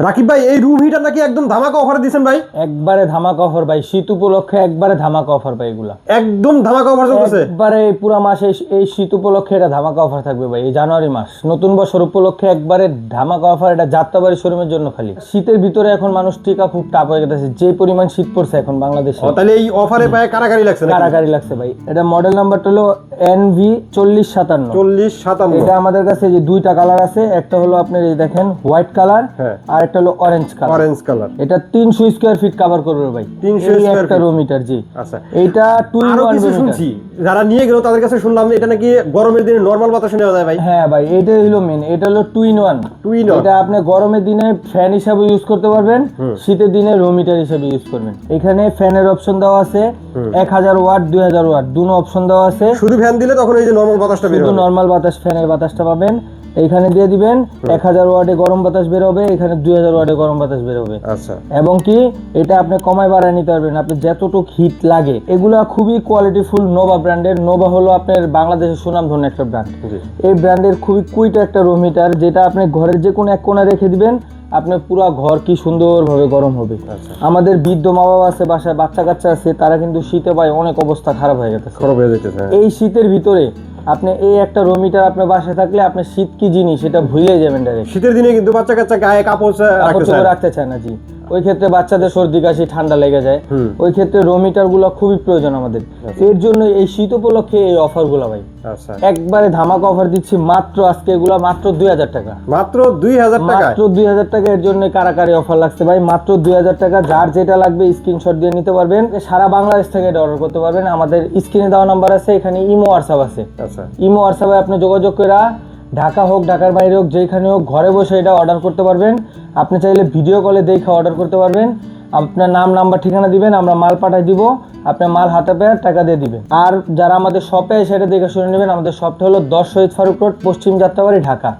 রাকিব ভাই এই room heater নাকি একদম ধামাকা অফার দিয়েছেন ভাই? একবারে ধামাকা অফার ভাই শীত উপলক্ষে একবারে ধামাকা অফার ভাই এগুলা। একদম ধামাকা অফার চলতেছে? একবারে পুরা মাসে এই- শীত উপলক্ষে এটা ধামাকা অফার থাকবে ভাই এই জানুয়ারি মাস। নতুন বছর উপলক্ষে একবারে ধামাকা অফার এটা যাত্রাবাড়ি শোরুমের জন্য খালি। শীতের ভিতরে এখন মানুষ টিকা খুব টাপ হয়ে গেছে যে পরিমাণ শীত পড়ছে এখন বাংলাদেশে। তাহলে এই অফারে পায় কারাকারি লাগছে কারাকারি লাগছে ভাই। এটা মডেল নাম্বারটা হলো এনভি চল্লিশ সাতান্ন। চল্লিশ সাতান্ন। এটা আমাদের কাছে যে দুইটা কালার আছে একটা হলো আপনার এই দেখেন হোয়াইট কালার। আর একটা হলো অরেঞ্জ কালার অরেঞ্জ কালার এটা তিনশো স্কোয়ার ফিট কভার করবে ভাই। 300 এই square একটা feet। মিটার জি। আচ্ছা। এইটা টু ইন শুনছি। যারা নিয়ে গেল তাদের কাছে শুনলাম এটা নাকি গরমের দিনে নর্মাল বাতাস নেওয়া যায় ভাই। হ্যাঁ ভাই এটা হলো মেন এটা হলো ইন ওয়ান টু ইন এটা আপনি গরমের দিনে ফ্যান হিসাবে ইউজ করতে পারবেন। শীতের দিনে রো মিটার হিসাবে ইউজ করবেন। এখানে ফ্যানের অপশন দেওয়া আছে। এক হাজার ওয়াট দুই হাজার ওয়াট দুটো অপশন দেওয়া আছে। শুধু ফ্যান দিলে তখন এই যে নর্মাল বাতাসটা বের শুধু হবে। নর্মাল বাতাস ফ্যানের বাতাসটা পাবেন। এইখানে দিয়ে দিবেন এক হাজার ওয়াটে গরম বাতাস বের হবে এখানে দুই হাজার ওয়াটে গরম বাতাস বের হবে আচ্ছা। এবং কি এটা আপনি কমায় বাড়ায় নিতে পারবেন আপনি যতটুক হিট লাগে। এগুলা খুবই কোয়ালিটিফুল নোভা ব্র্যান্ডের নোভা হলো আপনার বাংলাদেশের সুনামধন্য একটা ব্র্যান্ড এই ব্র্যান্ডের খুবই কুইট একটা রো মিটার যেটা আপনি ঘরের যে কোনো এক কোণে রেখে দিবেন আপনার পুরো ঘর কি সুন্দরভাবে গরম হবে। আচ্ছা। আমাদের বৃদ্ধ মা বাবা আছে বাসায় বাচ্চা কাচ্চা আছে তারা কিন্তু শীতে পায় অনেক অবস্থা খারাপ হয়ে গেছে। হয়ে যেতেছে হ্যাঁ। এই শীতের ভিতরে আপনি এই একটা রোমিটার আপনার বাসায় থাকলে আপনি শীত কি জিনিস সেটা ভুলে যাবেন ডাইরেক্ট শীতের দিনে কিন্তু বাচ্চা কাচ্চা গায়ে কাপড়। রাখতে চায় না জি ওই ক্ষেত্রে বাচ্চাদের সর্দি কাশি ঠান্ডা লেগে যায়। ওই ক্ষেত্রে রো মিটারগুলো খুবই প্রয়োজন আমাদের। এর জন্য এই শীত উপলক্ষে এই অফারগুলো ভাই। আচ্ছা। একবারে ধামাকা অফার দিচ্ছি মাত্র আজকে এগুলো মাত্র দুই হাজার টাকা। মাত্র দুই হাজার টাকায়? মাত্র দুই হাজার টাকা এর জন্য কারাকারি অফার লাগছে ভাই। মাত্র দুই হাজার টাকা যার যেটা লাগবে স্ক্রিনশট দিয়ে নিতে পারবেন। সারা বাংলাদেশ থেকে এটা অর্ডার করতে পারবেন। আমাদের স্ক্রিনে দেওয়া নাম্বার আছে এখানে ইমো হোয়াটসঅ্যাপ আছে। আচ্ছা। ইমো হোয়াটসঅ্যাপে আপনি যোগাযোগ করে ঢাকা হোক ঢাকার বাইরে হোক যেখানে হোক ঘরে বসে এটা অর্ডার করতে পারবেন। আপনি চাইলে ভিডিও কলে দেখে অর্ডার করতে পারবেন। আপনার নাম নাম্বার ঠিকানা দিবেন আমরা মাল পাঠাই দিব। আপনার মাল হাতে পেয়ে টাকা দিয়ে দিবেন। আর যারা আমাদের শপে এসে এটা দেখে শুনে নেবেন আমাদের শপটা হলো দশ শহীদ ফারুক রোড পশ্চিম যাত্রাবাড়ি ঢাকা।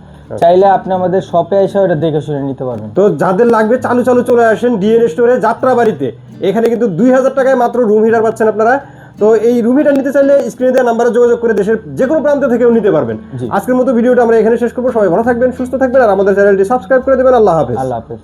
চাইলে আপনি আমাদের শপে এসে ওটা দেখে শুনে নিতে পারবেন। তো যাদের লাগবে চালু চালু চলে আসেন ডিএনএ স্টোরে যাত্রাবাড়িতে। এখানে কিন্তু দুই হাজার টাকায় মাত্র রুম হিটার পাচ্ছেন আপনারা। তো এই রুম হিটার নিতে চাইলে স্ক্রিনে দেওয়া নাম্বারে যোগাযোগ করে দেশের যে কোনো প্রান্ত থেকেও নিতে পারবেন। আজকের মতো ভিডিওটা আমরা এখানে শেষ করব। সবাই ভালো থাকবেন সুস্থ থাকবেন আর আমাদের চ্যানেলটি সাবস্ক্রাইব করে দেবেন। আল্লাহ হাফেজ। আল্লাহ হাফেজ।